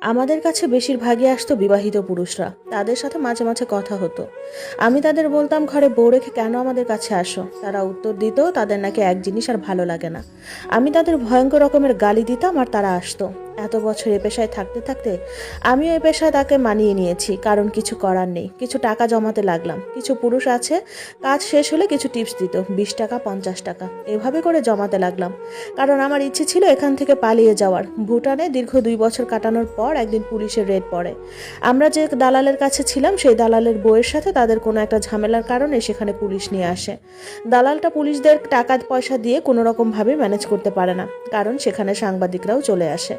আমাদের কাছে বেশিরভাগই আসতো বিবাহিত পুরুষরা। তাদের সাথে মাঝে মাঝে কথা হতো। আমি তাদের বলতাম, ঘরে বউ রেখে কেন আমাদের কাছে আসো? তারা উত্তর দিত, তাদের নাকি এক জিনিস আর ভালো লাগে না। আমি তাদের ভয়ঙ্কর রকমের গালি দিতাম আর তারা আসতো। এত বছর এ পেশায় থাকতে থাকতে আমিও এ পেশায় তাকে মানিয়ে নিয়েছি, কারণ কিছু করার নেই, কিছু টাকা জমাতে লাগলাম, কিছু পুরুষ আছে, কাজ শেষ হলে কিছু টিপস দিত, বিশ টাকা, পঞ্চাশ টাকা, এভাবে করে জমাতে লাগলাম। কারণ আমার ইচ্ছে ছিল এখান থেকে পালিয়ে যাওয়ার। ভুটানে দীর্ঘ দুই বছর কাটানোর পর একদিন পুলিশের রেড পড়ে। আমরা যে দালালের কাছে ছিলাম, সেই দালালের বইয়ের সাথে তাদের কোনো একটা ঝামেলার কারণে সেখানে পুলিশ নিয়ে আসে। দালালটা পুলিশদের টাকা পয়সা দিয়ে কোনো রকমভাবে ম্যানেজ করতে পারে না, কারণ সেখানে সাংবাদিকরাও চলে আসে।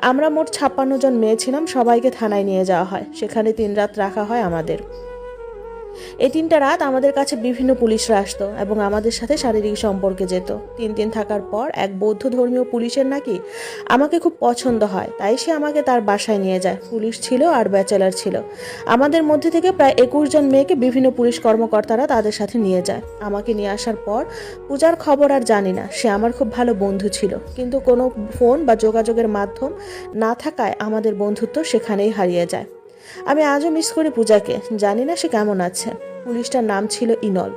আমরা মোট ছাপ্পান্ন জন মেয়ে ছিলাম, সবাইকে থানায় নিয়ে যাওয়া হয়। সেখানে তিন রাত রাখা হয় আমাদের। এই তিনটা রাত আমাদের কাছে বিভিন্ন পুলিশরা আসতো এবং আমাদের সাথে শারীরিক সম্পর্কে যেত। তিন দিন থাকার পর এক বৌদ্ধ ধর্মীয় পুলিশের নাকি আমাকে খুব পছন্দ হয়, তাই সে আমাকে তার বাসায় নিয়ে যায়। পুলিশ ছিল আর ব্যাচেলার ছিল। আমাদের মধ্যে থেকে প্রায় একুশ জন মেয়েকে বিভিন্ন পুলিশ কর্মকর্তারা তাদের সাথে নিয়ে যায়। আমাকে নিয়ে আসার পর পূজার খবর আর জানি না, সে আমার খুব ভালো বন্ধু ছিল। কিন্তু কোনো ফোন বা যোগাযোগের মাধ্যম না থাকায় আমাদের বন্ধুত্ব সেখানেই হারিয়ে যায়। আমি আজও মিস করি পূজাকে, জানি না সে কেমন আছে। পুলিশটার নাম ছিল ইনল।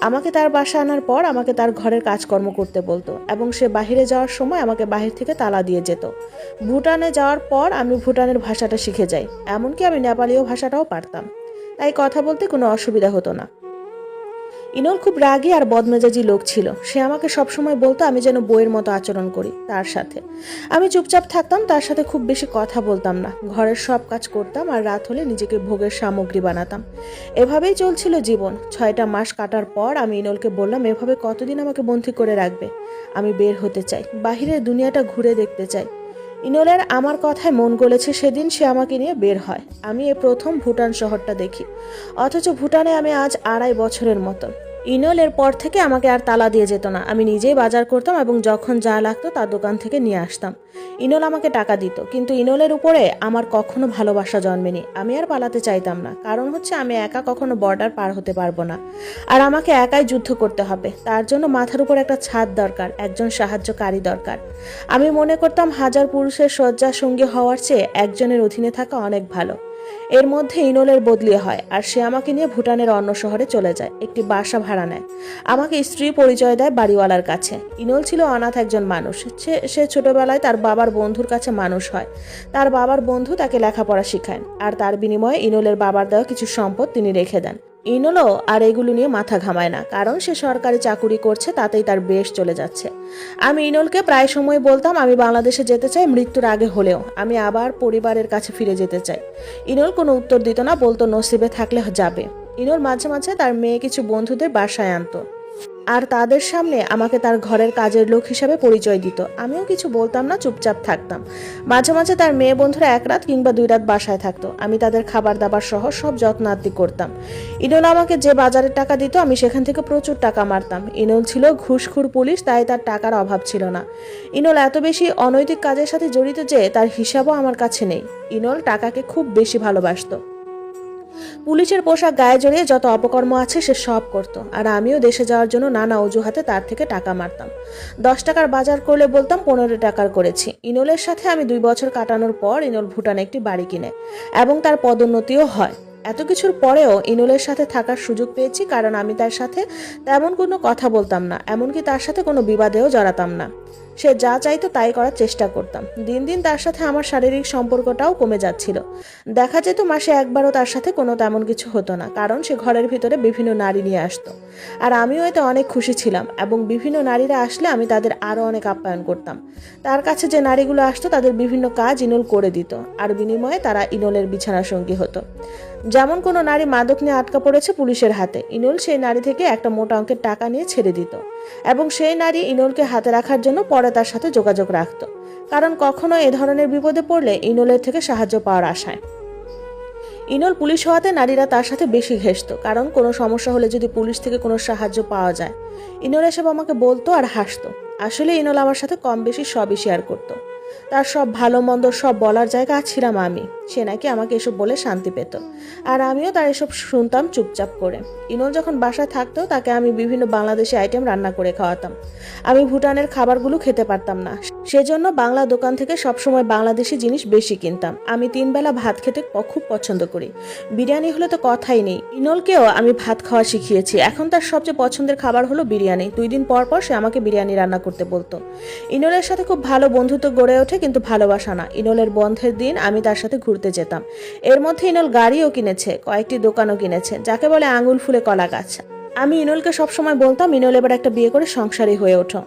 আমাকে তার বাসা আনার পর আমাকে তার ঘরের কাজকর্ম করতে বলতো এবং সে বাহিরে যাওয়ার সময় আমাকে বাহির থেকে তালা দিয়ে যেত। ভুটানে যাওয়ার পর আমি ভুটানের ভাষাটা শিখে যাই, এমনকি আমি নেপালীয় ভাষাটাও পারতাম। তাই কথা বলতে কোনো অসুবিধা হতো না। ইনল খুব রাগী আর বদমেজাজি লোক ছিল। সে আমাকে সবসময় বলতো, আমি যেন বইয়ের মতো আচরণ করি তার সাথে। আমি চুপচাপ থাকতাম, তার সাথে খুব বেশি কথা বলতাম না। ঘরের সব কাজ করতাম আর রাত হলে নিজেকে ভোগের সামগ্রী বানাতাম। এভাবেই চলছিল জীবন। ছয়টা মাস কাটার পর আমি ইনলকে বললাম, এভাবে কতদিন আমাকে বন্দি করে রাখবে? আমি বের হতে চাই। বাহিরের দুনিয়াটা ঘুরে দেখতে চাই। ইনলের আমার কথায় মন গলেছে সেদিন সে আমাকে নিয়ে বের হয়। আমি এ প্রথম ভুটান শহরটা দেখি। অথচ ভুটানে আমি আজ আড়াই বছরের মতো ইনলের পর থেকে আমাকে আর তালা দিয়ে যেত না। আমি নিজেই বাজার করতাম এবং যখন যা লাগতো তার দোকান থেকে নিয়ে আসতাম। ইনল আমাকে টাকা দিত, কিন্তু ইনলের উপরে আমার কখনো ভালোবাসা জন্মেনি। আমি আর পালাতে চাইতাম না, কারণ হচ্ছে আমি একা কখনো বর্ডার পার হতে পারব না। আর আমাকে একাই যুদ্ধ করতে হবে, তার জন্য মাথার উপর একটা ছাদ দরকার, একজন সাহায্যকারী দরকার। আমি মনে করতাম হাজার পুরুষের শয্যা সঙ্গী হওয়ার চেয়ে একজনের অধীনে থাকা অনেক ভালো। এর মধ্যে ইনলের বদলি হয় আর সে আমাকে নিয়ে ভুটানের অন্য শহরে চলে যায়, একটি বাসা ভাড়া নেয়। আমাকে স্ত্রী পরিচয় দেয় বাড়িওয়ালার কাছে। ইনল ছিল অনাথ একজন মানুষ। সে সে ছোটবেলায় তার বাবার বন্ধুর কাছে মানুষ হয়। তার বাবার বন্ধু তাকে লেখাপড়া শিখায় আর তার বিনিময়ে ইনলের বাবার দেওয়া কিছু সম্পদ তিনি রেখে দেন। ইনলও আর এগুলো নিয়ে মাথা ঘামায় না, কারণ সে সরকারি চাকুরি করছে, তাতেই তার বেশ চলে যাচ্ছে। আমি ইনলকে প্রায় সময় বলতাম, আমি বাংলাদেশে যেতে চাই, মৃত্যুর আগে হলেও। আমি আবার পরিবারের কাছে ফিরে যেতে চাই। ইনল কোনো উত্তর দিত না, বলতো, নসিবে থাকলে যাবে। ইনল মাঝে মাঝে তার মেয়ে কিছু বন্ধুদের বাসায় আনতো। আর তাদের সামনে আমাকে তার ঘরের কাজের লোক হিসাবে পরিচয় দিত। আমিও কিছু বলতাম না, চুপচাপ থাকতাম। মাঝে মাঝে তার মেয়ে বন্ধুরা এক রাত কিংবা দুই রাত বাসায় থাকতো। আমি তাদের খাবার দাবার সহ সব যত্নার্থী করতাম। ইনল আমাকে যে বাজারের টাকা দিত, আমি সেখান থেকে প্রচুর টাকা মারতাম। ইনল ছিল ঘুষখুর পুলিশ, তাই তার টাকার অভাব ছিল না। ইনল এত বেশি অনৈতিক কাজের সাথে জড়িত যে, তার হিসাবও আমার কাছে নেই। ইনল টাকাকে খুব বেশি ভালোবাসতো। পুলিশের পোশাক গায়ে জড়িয়ে যত অপকর্ম আছে সে সব করত। আর আমিও দেশে যাওয়ার জন্য নানা অজুহাতে তার থেকে টাকা মারতাম। দশ টাকার বাজার করলে বলতাম, পনেরো টাকার করেছি। ইনলের সাথে আমি দুই বছর কাটানোর পর ইনল ভুটানে একটি বাড়ি কিনে, এবং তার পদোন্নতিও হয়। এত কিছুর পরেও ইনলের সাথে থাকার সুযোগ পেয়েছি, কারণ আমি তার সাথে তেমন কোনো কথা বলতাম না, এমনকি তার সাথে কোনো বিবাদেও জড়াতাম না। সে যা চাইতো তাই করার চেষ্টা করতাম। দিন দিন তার সাথে আমার শারীরিক সম্পর্কটাও কমে যাচ্ছিল। দেখা যেত মাসে একবারও তার সাথে কোনো তেমন কিছু হতো না, কারণ সে ঘরের ভিতরে বিভিন্ন নারী নিয়ে আসতো। আর আমিও এতে অনেক খুশি ছিলাম এবং বিভিন্ন নারীরা আসলে আমি তাদের আরও অনেক আপ্যায়ন করতাম। তার কাছে যে নারীগুলো আসতো তাদের বিভিন্ন কাজ ইনল করে দিত, আর বিনিময়ে তারা ইনলের বিছানা সঙ্গী হতো। যেমন কোনো নারী মাদক নিয়ে আটকা পড়েছে পুলিশের হাতে। ইনল সেই নারী থেকে একটা মোটা অঙ্কের টাকা নিয়ে ছেড়ে দিত এবং সেই নারী ইনলকে হাতে রাখার জন্য পরে তার সাথে যোগাযোগ রাখত। কারণ কখনো এ ধরনের বিপদে পড়লে ইনলের থেকে সাহায্য পাওয়ার আশায়। ইনল পুলিশ হওয়াতে নারীরা তার সাথে বেশি ঘেসত কারণ কোনো সমস্যা হলে যদি পুলিশ থেকে কোনো সাহায্য পাওয়া যায়, ইনল এসব আমাকে বলতো আর হাসতো। আসলে ইনল আমার সাথে কম বেশি সবই শেয়ার করতো। তার সব ভালো মন্দ সব বলার জায়গা ছিলাম আমি। সে নাকি আমাকে এসব বলে শান্তি পেত। আর আমিও তার এসব শুনতাম চুপচাপ করে। ইনল যখন বাসায় থাকতো, তাকে আমি বিভিন্ন বাংলাদেশি আইটেম রান্না করে খাওয়াতাম। আমি ভুটানের খাবারগুলো খেতে পারতাম না। সেজন্য বাংলা দোকান থেকে সবসময় বাংলাদেশি জিনিস বেশি কিনতাম। আমি তিন বেলা ভাত খেতে খুব পছন্দ করি। বিরিয়ানি হলে তো কথাই নেই। ইনলকেও আমি ভাত খাওয়া শিখিয়েছি। এখন তার সবচেয়ে পছন্দের খাবার হলো বিরিয়ানি। দুই দিন পর পর সে আমাকে বিরিয়ানি রান্না করতে বলতো। ইনলের সাথে খুব ভালো বন্ধুত্ব গড়ে ওঠে, কিন্তু ভালোবাসা না। ইনলের বন্ধের দিন আমি তার সাথে ঘুরতে যেতাম। এর মধ্যে ইনল গাড়িও কিনেছে, কয়েকটি দোকানও কিনেছে, যাকে বলে আঙুল ফুলে কলা গাছ। আমি ইনলকে সবসময় বলতাম, ইনল এবার একটা বিয়ে করে সংসারী হয়ে ওঠো।